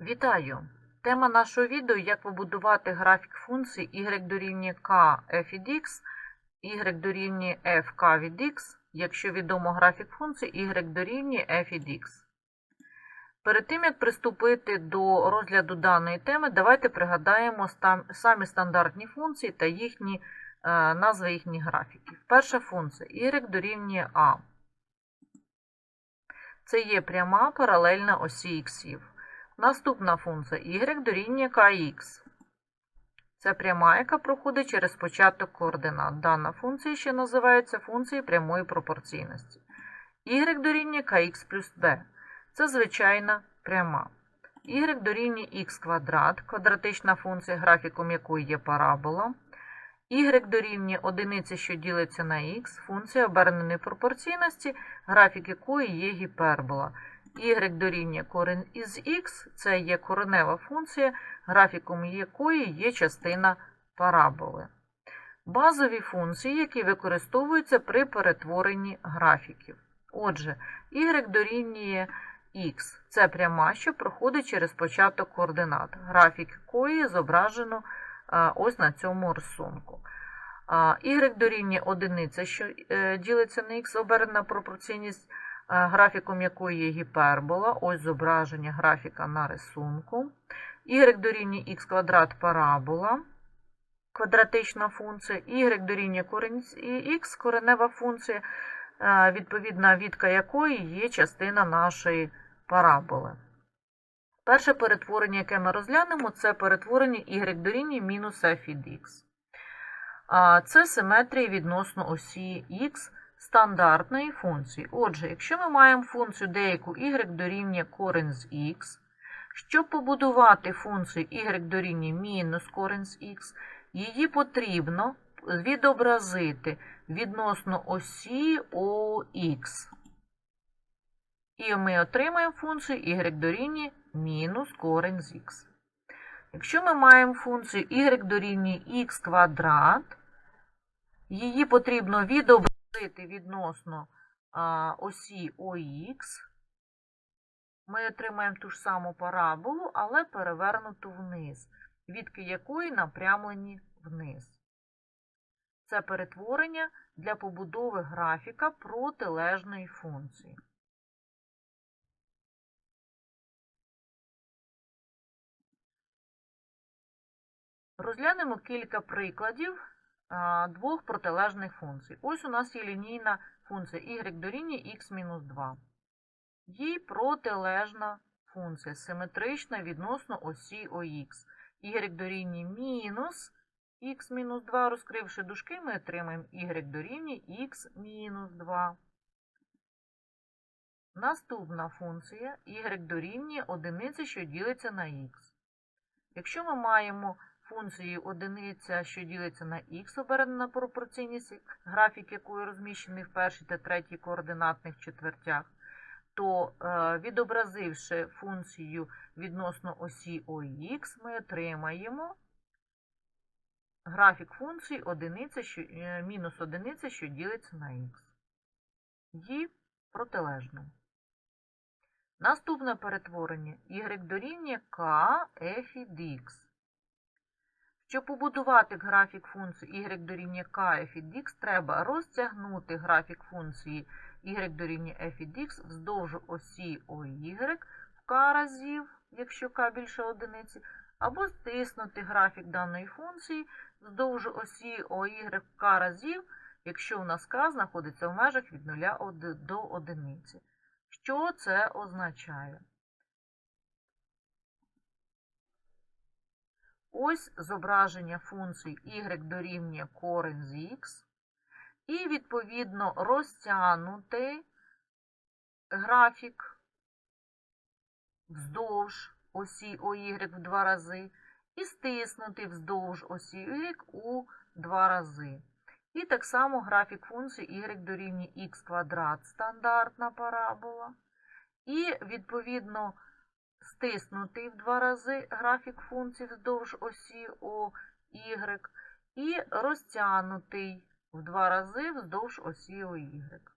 Вітаю! Тема нашого відео як побудувати графік функцій y дорівнює k f від x, y дорівнює f k від x, якщо відомо графік функцій y дорівнює f від x. Перед тим, як приступити до розгляду даної теми, давайте пригадаємо самі стандартні функції та їхні е, назви їхніх графіків. Перша функція y дорівнює a. Це є пряма паралельна осі іксів. Наступна функція y дорівнює kx. Це пряма, яка проходить через початок координат. Дана функція ще називається функцією прямої пропорційності. y дорівнює kx плюс b. Це звичайна пряма. y дорівнює х квадрат, квадратична функція, графіком якої є парабола. y дорівнює одиниці, що ділиться на х, функція оберненої пропорційності, графік якої є гіпербола. Y дорівнює корень із х, це є коренева функція, графіком якої є частина параболи. Базові функції, які використовуються при перетворенні графіків. Отже, y дорівнює х це пряма, що проходить через початок координат, графік якої зображено ось на цьому рисунку. А, y дорівнює одиниця, що е, ділиться на х, обернена пропорційність, е, графіком якої є гіпербола, ось зображення графіка на рисунку. y дорівнює х квадрат парабола, квадратична функція, y дорівнює корінь з х, коренева функція, відповідна відка якої є частина нашої параболи. Перше перетворення, яке ми розглянемо, це перетворення y дорівнює мінус f від. А, Це симетрія відносно осі x стандартної функції. Отже, якщо ми маємо функцію деяку y дорівнює корень з x, щоб побудувати функцію y дорівнює мінус корень з x, її потрібно відобразити відносно осі OX. І ми отримаємо функцію y дорівнює мінус корень з х. Якщо ми маємо функцію y дорівнює х квадрат, її потрібно відобразити відносно а, осі ОХ. Ми отримаємо ту ж саму параболу, але перевернуту вниз, відки якої напрямлені вниз. Це перетворення для побудови графіка протилежної функції. Розглянемо кілька прикладів двох протилежних функцій. Ось у нас є лінійна функція y дорівнює x-2. Їй протилежна функція, симетрична відносно осі ОХ. y дорівнює мінус х-2, розкривши дужки, ми отримаємо y дорівнює x-2. Наступна функція y дорівнює одиниці, що ділиться на х. Якщо ми маємо функцію одиниця, що ділиться на х, обернена на пропорційність, графік якої розміщений в першій та третій координатних четвертях, то е, відобразивши функцію відносно осі ОХ, ми отримаємо графік функції одиниця, що, е, мінус одиниця, що ділиться на х. Її протилежно. Наступне перетворення y дорівнює k f від x. Щоб побудувати графік функції y дорівнює k f від x, треба розтягнути графік функції y дорівнює f від x вздовж осі OY в k разів, якщо k більше одиниці, або стиснути графік даної функції вздовж осі OY в k разів, якщо у нас k знаходиться в межах від 0 до 1. Що це означає? Ось зображення функції y дорівнює корень з х, і, відповідно, розтягнути графік вздовж осі OY в два рази, і стиснути вздовж осі y у два рази. І так само графік функції y дорівнює х квадрат стандартна парабола. І, відповідно, стиснутий в два рази графік функції вздовж осі OY і розтягнутий в два рази вздовж осі OY.